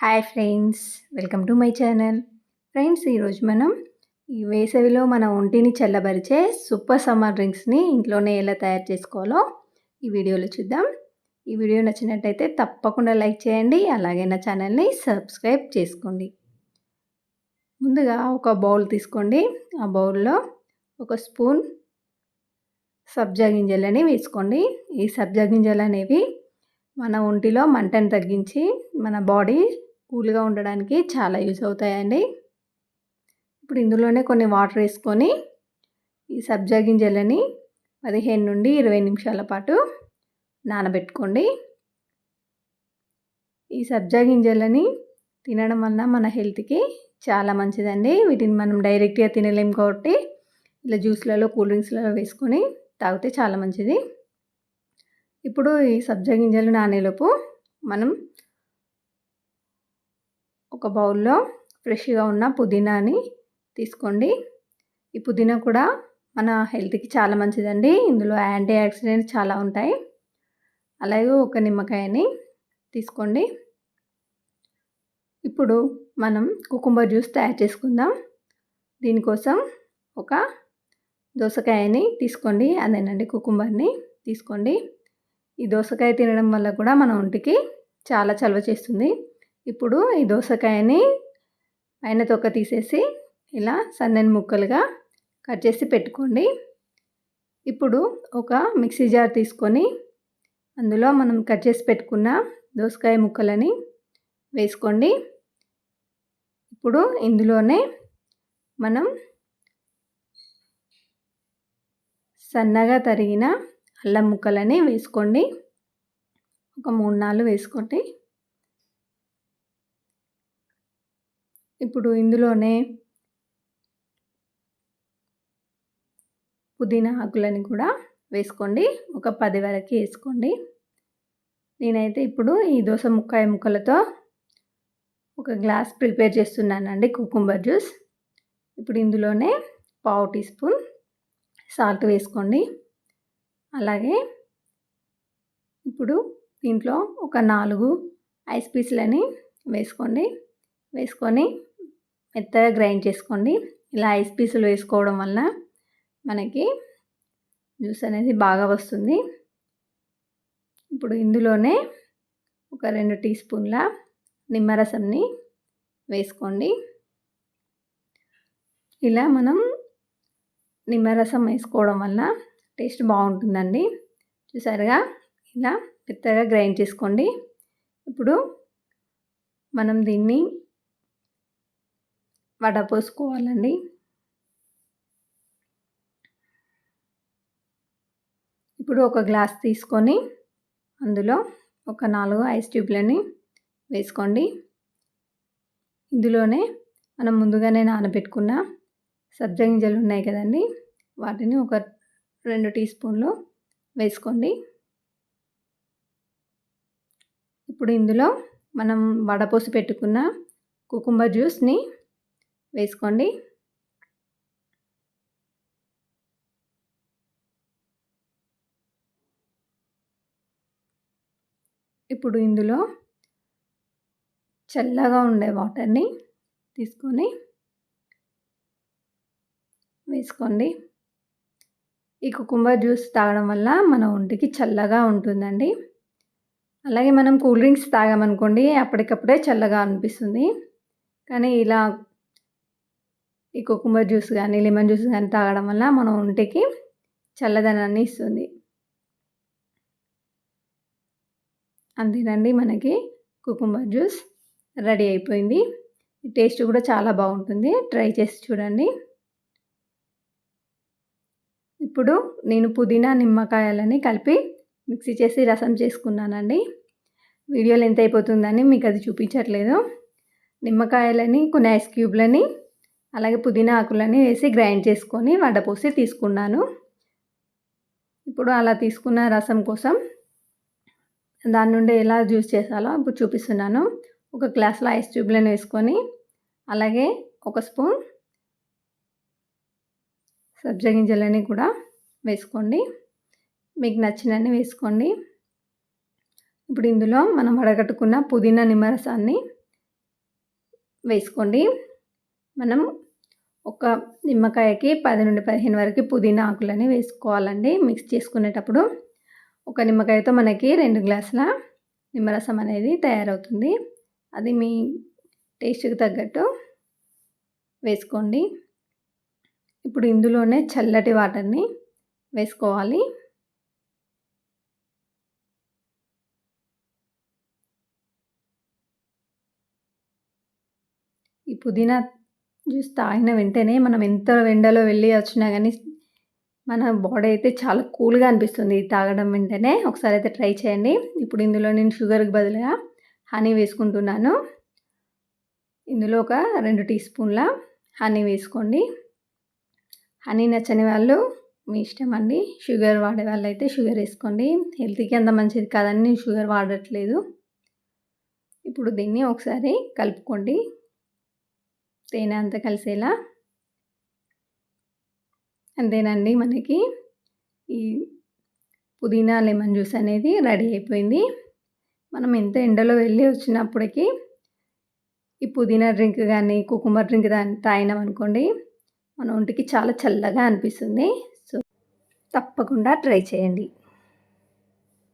Hi friends welcome to my channel. Friends ఈరోజు మనం ఈ వేసవిలో మన ఒంటిని చల్లబరిచే సూపర్ సమ్మర్ డ్రింక్స్ని ఇంట్లోనే ఎలా తయారు చేసుకోవాలో ఈ వీడియోలో చూద్దాం. ఈ వీడియో నచ్చినట్టయితే తప్పకుండా లైక్ చేయండి అలాగే నా ఛానల్ని సబ్స్క్రైబ్ చేసుకోండి. ముందుగా ఒక బౌల్ తీసుకోండి. ఆ బౌల్లో ఒక స్పూన్ సబ్జా గింజలని వేసుకోండి. ఈ సబ్జా గింజలు అనేవి మన ఒంటిలో మంటను తగ్గించి మన బాడీ కూల్గా ఉండడానికి చాలా యూజ్ అవుతాయండి. ఇప్పుడు ఇందులోనే కొన్ని వాటర్ వేసుకొని ఈ సబ్జా గింజలని పదిహేను నుండి ఇరవై నిమిషాల పాటు నానబెట్టుకోండి. ఈ సబ్జా గింజలని తినడం వల్ల మన హెల్త్కి చాలా మంచిదండి. వీటిని మనం డైరెక్ట్గా తినలేం కాబట్టి ఇలా జ్యూస్లలో కూల్ డ్రింక్స్లలో వేసుకొని తాగితే చాలా మంచిది. ఇప్పుడు ఈ సబ్జా గింజలు నానేలోపు మనం ఒక బౌల్లో ఫ్రెష్గా ఉన్న పుదీనాని తీసుకోండి. ఈ పుదీనా కూడా మన హెల్త్కి చాలా మంచిదండి. ఇందులో యాంటీ ఆక్సిడెంట్స్ చాలా ఉంటాయి. అలాగే ఒక నిమ్మకాయని తీసుకోండి. ఇప్పుడు మనం కుకుంబర్ జ్యూస్ తయారు చేసుకుందాం. దీనికోసం ఒక దోసకాయని తీసుకోండి. అదేనండి కుకుంబర్ని తీసుకోండి. ఈ దోసకాయ తినడం వల్ల కూడా మన ఒంటికి చాలా చలవ చేస్తుంది. ఇప్పుడు ఈ దోసకాయని పైన తొక్క తీసేసి ఇలా సన్నని ముక్కలుగా కట్ చేసి పెట్టుకోండి. ఇప్పుడు ఒక మిక్సీ జార్ తీసుకొని అందులో మనం కట్ చేసి పెట్టుకున్న దోసకాయ ముక్కలని వేసుకోండి. ఇప్పుడు ఇందులోనే మనం సన్నగా తరిగిన అల్లం ముక్కలని వేసుకోండి. ఒక మూడు నాలుగు వేసుకోండి. ఇప్పుడు ఇందులోనే పుదీనా ఆకులని కూడా వేసుకోండి. ఒక పది వరకు వేసుకోండి. నేనైతే ఇప్పుడు ఈ దోశ ముక్కాయ ముక్కలతో ఒక గ్లాస్ ప్రిపేర్ చేస్తున్నానండి కుకుంబర్ జ్యూస్. ఇప్పుడు ఇందులోనే పావు టీ స్పూన్ సాల్ట్ వేసుకోండి. అలాగే ఇప్పుడు దీంట్లో ఒక నాలుగు ఐస్ పీస్లని వేసుకోండి. వేసుకొని మెత్తగా గ్రైండ్ చేసుకోండి. ఇలా ఐస్ పీసులు వేసుకోవడం వల్ల మనకి జ్యూస్ అనేది బాగా వస్తుంది. ఇప్పుడు ఇందులోనే ఒక రెండు టీ స్పూన్ల నిమ్మరసంని వేసుకోండి. ఇలా మనం నిమ్మరసం వేసుకోవడం వల్ల టేస్ట్ బాగుంటుందండి. చూసారుగా? ఇలా మెత్తగా గ్రైండ్ చేసుకోండి. ఇప్పుడు మనం దీన్ని వడ పోసుకోవాలండి. ఇప్పుడు ఒక గ్లాస్ తీసుకొని అందులో ఒక నాలుగు ఐస్ ట్యూబ్లని వేసుకోండి. ఇందులోనే మనం ముందుగానే నానబెట్టుకున్న సబ్జా గింజలు ఉన్నాయి కదండి. వాటిని ఒక రెండు టీ స్పూన్లు వేసుకోండి. ఇప్పుడు ఇందులో మనం వడపోసి పెట్టుకున్న కుకుంబర్ జ్యూస్ని వేసుకోండి. ఇప్పుడు ఇందులో చల్లగా ఉండే వాటర్ని తీసుకొని వేసుకోండి. ఈ కుకుంబర్ జ్యూస్ తాగడం వల్ల మన ఒంటికి చల్లగా ఉంటుందండి. అలాగే మనం కూల్ డ్రింక్స్ తాగామనుకోండి అప్పటికప్పుడే చల్లగా అనిపిస్తుంది. కానీ ఇలా ఈ కుకుంబర్ జ్యూస్ కానీ లెమన్ జ్యూస్ కానీ తాగడం వల్ల మన ఒంటికి చల్లదనాన్ని ఇస్తుంది. అంతేనండి మనకి కుకుంబర్ జ్యూస్ రెడీ అయిపోయింది. టేస్ట్ కూడా చాలా బాగుంటుంది. ట్రై చేసి చూడండి. ఇప్పుడు నేను పుదీనా నిమ్మకాయలని కలిపి మిక్సీ చేసి రసం చేసుకున్నానండి. వీడియోలు ఎంత అయిపోతుందని మీకు అది చూపించట్లేదు. నిమ్మకాయలని కొన్ని ఐస్ క్యూబ్లని అలాగే పుదీనా ఆకులని వేసి గ్రైండ్ చేసుకొని వడపోసి తీసుకున్నాను. ఇప్పుడు అలా తీసుకున్న రసం కోసం దాని నుండి ఎలా జ్యూస్ చేసాలో ఇప్పుడు చూపిస్తున్నాను. ఒక గ్లాస్లో ఐస్ ట్యూబ్లను వేసుకొని అలాగే ఒక స్పూన్ సబ్జా గింజలని కూడా వేసుకోండి. మీకు నచ్చినన్ని వేసుకోండి. ఇప్పుడు ఇందులో మనం వడగట్టుకున్న పుదీనా నిమ్మరసాన్ని వేసుకోండి. మనం ఒక నిమ్మకాయకి పది నుండి పదిహేను వరకు పుదీనా ఆకులని వేసుకోవాలండి. మిక్స్ చేసుకునేటప్పుడు ఒక నిమ్మకాయతో మనకి రెండు గ్లాసుల నిమ్మరసం అనేది తయారవుతుంది. అది మీ టేస్ట్కి తగ్గట్టు వేసుకోండి. ఇప్పుడు ఇందులోనే చల్లటి వాటర్ని వేసుకోవాలి. ఈ పుదీనా జ్యూస్ తాగిన వెంటనే మనం ఎంత ఎండలో వెళ్ళి వచ్చినా కానీ మన బాడీ అయితే చాలా కూల్గా అనిపిస్తుంది. ఇది తాగడం వెంటనే ఒకసారి అయితే ట్రై చేయండి. ఇప్పుడు ఇందులో నేను షుగర్కి బదులుగా హనీ వేసుకుంటున్నాను. ఇందులో ఒక రెండు టీ స్పూన్ల హనీ వేసుకోండి. హనీ నచ్చని వాళ్ళు మీ ఇష్టం అండి. షుగర్ వాడే వాళ్ళు అయితే షుగర్ వేసుకోండి హెల్త్కి అంత మంచిది కాదని షుగర్ వాడట్లేదు. ఇప్పుడు దీన్ని ఒకసారి కలుపుకోండి. తేనె అంతా కలిసేలా అంతేనండి మనకి ఈ పుదీనా లెమన్ జ్యూస్ అనేది రెడీ అయిపోయింది. మనం ఎంత ఎండలో వెళ్ళి వచ్చినప్పటికీ ఈ పుదీనా డ్రింక్ కానీ కుకుంబర్ డ్రింక్ తాగినాం అనుకోండి మన ఒంటికి చాలా చల్లగా అనిపిస్తుంది. సో తప్పకుండా ట్రై చేయండి.